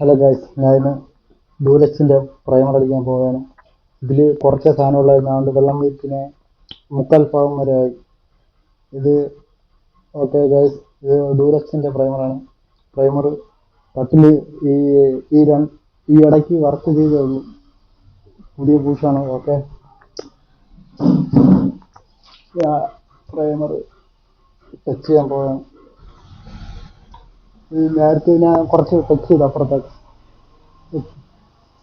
Hello guys ഞാൻ ഡൂലക്സിന്റെ primer അടിക്കാൻ പോവുകയാണ് ഇതിൽ കുറച്ച് അതുകൊണ്ട് വെള്ളം വീട്ടിന് മുക്കാൽ ഭാഗം വരെ ആയി. ഇത് ഓക്കെ ഗൈസ് ഇത് ഡൂലക്സിന്റെ പ്രൈമറാണ് പ്രൈമർ പത്തിൽ ഈ ഈ രണ്ട് ഈ ഇടയ്ക്ക് വർക്ക് ചെയ്തേ ഉള്ളൂ. പുതിയ പൂഷാണ് ഓക്കെ പ്രൈമർ ടച്ച് ചെയ്യാൻ പോവുകയാണ് ഈ നേരത്തെ ഞാൻ കുറച്ച് ടച്ച് ചെയ്തു അപ്പുറത്തേക്ക്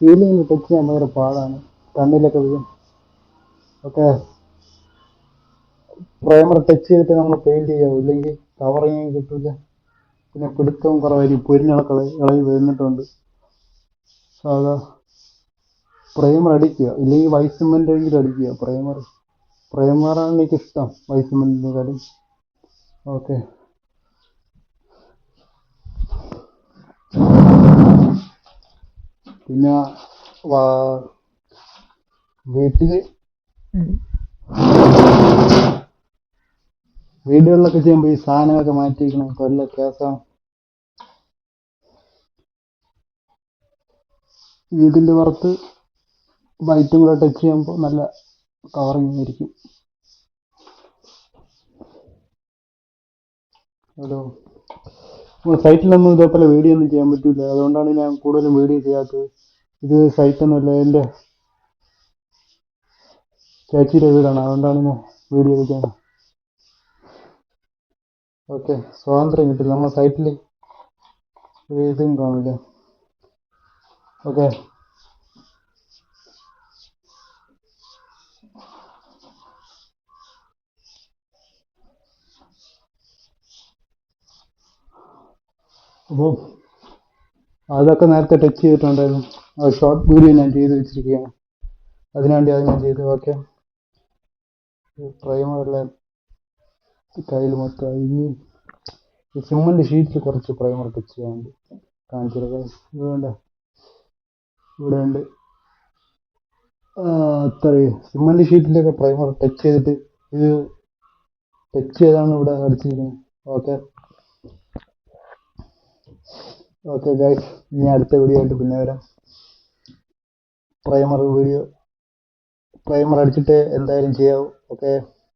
സീലിംഗ് ടച്ച് ചെയ്യാൻ ഭയങ്കര പാടാണ്. കണ്ണിലൊക്കെ വീഴും. ഓക്കെ. പ്രൈമർ ടച്ച് ചെയ്തിട്ട് നമ്മൾ പെയിന്റ് ചെയ്യാവും. ഇല്ലെങ്കിൽ കവറിങ് കിട്ടില്ല പിന്നെ പിടുത്തവും കുറവായിരിക്കും. പൊരിഞ്ഞളക്കള ഇളകി വരുന്നിട്ടുണ്ട് സാധാ പ്രൈമർ അടിക്കുക. ഇല്ലെങ്കിൽ വൈറ്റ് സിമെന്റ് എങ്കിലും അടിക്കുക. പ്രൈമർ പ്രൈമറാണ് എനിക്ക് ഇഷ്ടം വൈറ്റ് സിമെന്റിനെക്കാളും ഓക്കെ. പിന്നെ വീട്ടിൽ വീടുകളിലൊക്കെ ചെയ്യുമ്പോൾ ഈ സാധനമൊക്കെ മാറ്റി വയ്ക്കണം കൊല്ല കേസം ഇതിന്റെ പുറത്ത് വൈറ്റും കൂടെ ടച്ച് ചെയ്യുമ്പോൾ നല്ല കവറിങ് ആയിരിക്കും. ഹലോ. സൈറ്റിലൊന്നും ഇതേപോലെ വീഡിയോ ഒന്നും ചെയ്യാൻ പറ്റില്ല അതുകൊണ്ടാണ് ഞാൻ കൂടുതലും വീഡിയോ ചെയ്യാത്തത്. ഇത് സൈറ്റൊന്നുമല്ല എന്റെ ചേച്ചിയുടെ വീടാണ്. അതുകൊണ്ടാണ് ഞാൻ വീഡിയോ ചെയ്യുന്നത് ഓക്കെ സ്വാതന്ത്ര്യം കിട്ടില്ല. നമ്മുടെ സൈറ്റിൽ ഇതും കാണില്ല. ഓക്കെ അപ്പോൾ അതൊക്കെ നേരത്തെ ടച്ച് ചെയ്തിട്ടുണ്ടായിരുന്നു. അത് ഷോർട്ട് വീഡിയോ ഞാൻ ചെയ്ത് വെച്ചിരിക്കുകയാണ്. അതിനുവേണ്ടി അത് ഞാൻ ചെയ്തു. ഓക്കെ. പ്രൈമറെല്ലാം കയ്യിൽ മൊത്തം ഈ സിമ്മിന്റെ ഷീറ്റിൽ കുറച്ച് പ്രൈമർ ടച്ച് ചെയ്യാനുണ്ട് കാണിച്ചിരുന്നത് ഇവിടെ ഇവിടെ ഉണ്ട്. അത്രയും. സിമ്മന്റെ ഷീറ്റിലൊക്കെ പ്രൈമർ ടച്ച് ചെയ്തിട്ട് ഇത് ടച്ച് ചെയ്താണ് ഇവിടെ അടിച്ചിരിക്കുന്നത്. ഓക്കെ. ഓക്കെ ഗൈസ് ഇനി അടുത്ത വീഡിയോ ആയിട്ട് പിന്നെ വരാം. പ്രൈമർ വീഡിയോ പ്രൈമർ അടിച്ചിട്ട് എന്തായാലും ചെയ്യാവൂ. ഓക്കെ